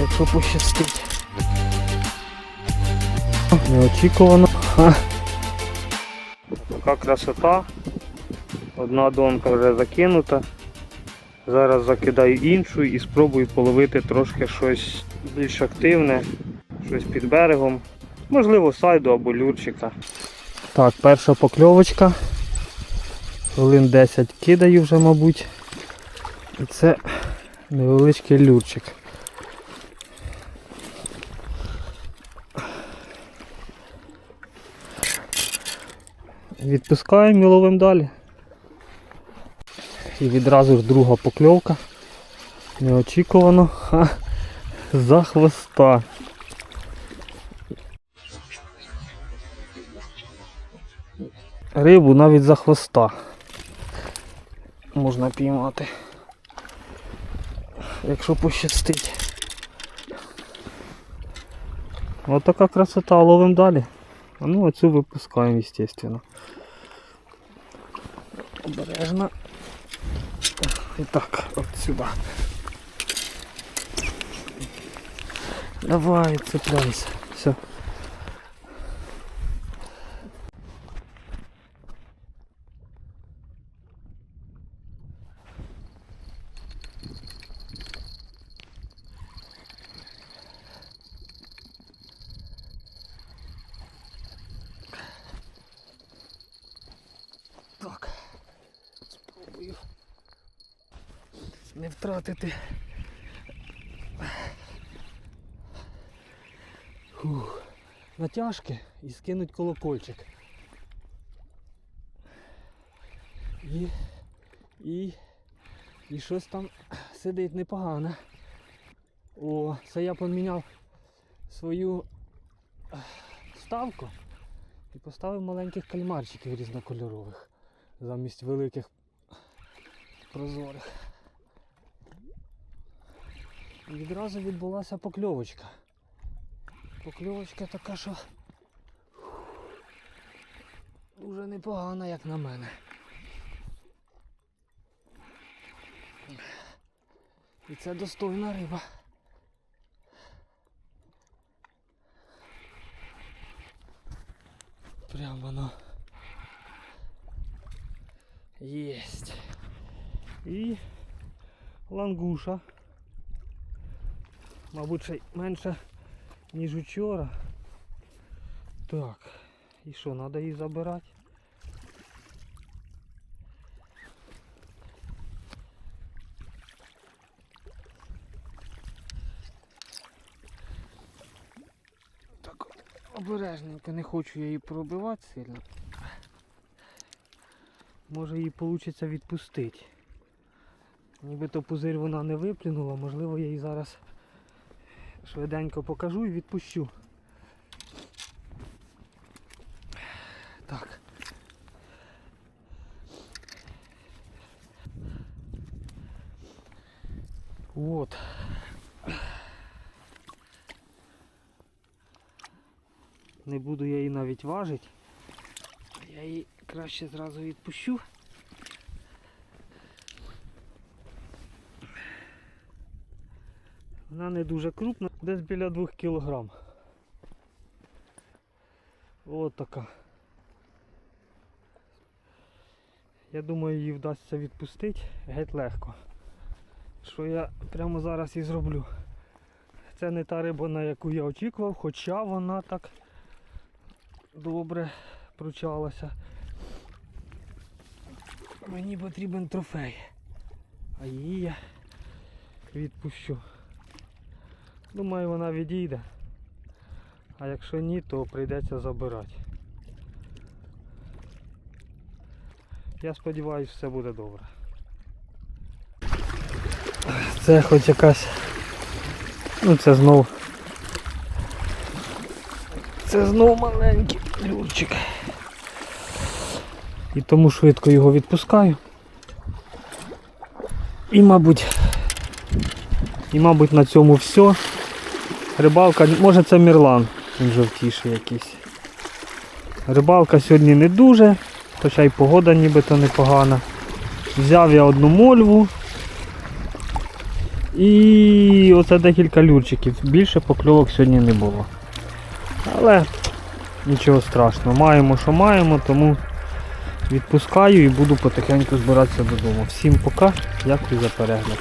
Якщо пощастить. Неочікувано. Така красота. Одна донка вже закинута. Зараз закидаю іншу і спробую половити трошки щось більш активне, щось під берегом. Можливо, сайду або люрчика. Так, перша покльовочка. Хвилин 10 кидаю вже, мабуть. І це невеличкий люрчик. Відпускаємо і ловимо далі. І відразу ж друга покльовка. Неочікувано. Ха, за хвоста. Рибу навіть за хвоста можна піймати. Якщо пощастить. Ось така красота, ловимо далі. А ну оцю випускаємо, естественно. Обережно. І так, от сюди. Давай, цепляйся. Все. Так. Спробую не втратити. Фух. Натяжки і скинуть колокольчик. І, і, і щось там сидить непогане. О, це я поміняв свою ех, ставку і поставив маленьких кальмарчиків різнокольорових замість великих прозорих. Відразу відбулася покльовочка. Покльовочка така, що дуже непогана, як на мене. І це достойна риба. Прямо на Єсть. І лангуша. Мабуть, ще менше, ніж учора. Так. І що, треба її забирати? Так, обережненько, не хочу я її пробивати сильно. Може її вийде відпустити. Нібито пузир вона не виплюнула, можливо я її зараз швиденько покажу і відпущу. Так. От. Не буду я її навіть важити. Я її краще зразу відпущу. Вона не дуже крупна, десь біля 2 кг. Ось така. Я думаю, її вдасться відпустити геть легко. Що я прямо зараз і зроблю. Це не та риба, на яку я очікував, хоча вона так добре пручалася. Мені потрібен трофей. А її я відпущу. Думаю, вона відійде. А якщо ні, то прийдеться забирати. Я сподіваюся, все буде добре. Це хоч якась... Ну це знов. Це знов маленький люрчик. І тому швидко його відпускаю. І мабуть, і мабуть на цьому все. Рибалка, може це Мірлан, він жовтіший якийсь. Рибалка сьогодні не дуже, хоча й погода нібито непогана. Взяв я одну мольву. І оце декілька люрчиків. Більше покльовок сьогодні не було. Але нічого страшного. Маємо, що маємо, тому відпускаю і буду потихеньку збиратися додому. Всім пока, дякую за перегляд.